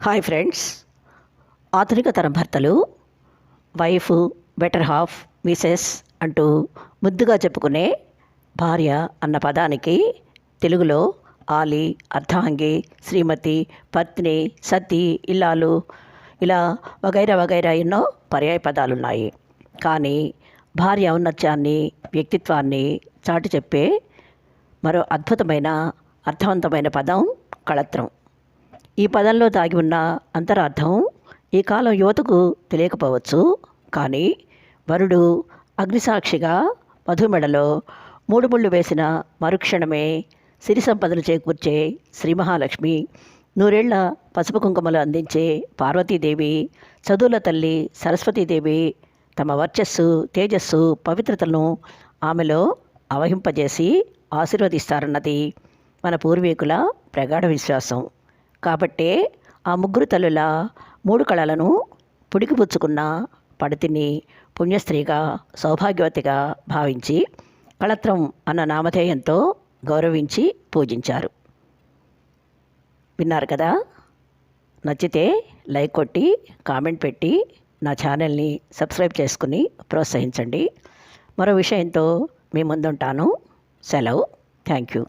Hi friends ఆధునిక తరం భర్తలు వైఫ్ బెటర్ హాఫ్ మిసెస్ అంటూ ముద్దుగా చెప్పుకునే భార్య అన్న పదానికి తెలుగులో ఆలి అర్ధాంగి శ్రీమతి పత్ని సతి ఇల్లాలు ఇలా వగైరా వగైరా ఎన్నో పర్యాయ పదాలు ఉన్నాయి కానీ భార్య ఔన్నత్యాన్ని వ్యక్తిత్వాన్ని చాటి చెప్పే మరో అద్భుతమైన అర్థవంతమైన పదం కళత్రం. ఈ పదంలో దాగి ఉన్న అంతరార్థం ఈ కాలం యువతకు తెలియకపోవచ్చు. కానీ వరుడు అగ్నిసాక్షిగా మధుమెడలో మూడు ముళ్ళు వేసిన మరుక్షణమే సిరి సంపదలు చేకూర్చే శ్రీ మహాలక్ష్మి నూరేళ్ళ పసుపు కుంకుమలు అందించే పార్వతీదేవి చదువుల తల్లి సరస్వతీదేవి తమ వర్చస్సు తేజస్సు పవిత్రతలను ఆమెలో అవహింపజేసి ఆశీర్వదిస్తారన్నది మన పూర్వీకుల ప్రగాఢ విశ్వాసం. కాబట్టే ఆ ముగ్గురు తల్లుల మూడు కళలను పుడికిపుచ్చుకున్న పడితిని పుణ్యస్త్రీగా సౌభాగ్యవతిగా భావించి కళత్రం అన్న నామధేయంతో గౌరవించి పూజించారు. విన్నారు కదా? నచ్చితే లైక్ కొట్టి కామెంట్ పెట్టి నా ఛానల్ని సబ్స్క్రైబ్ చేసుకుని ప్రోత్సహించండి. మరో విషయంతో మీ ముందుంటాను. సెలవు. Thank you.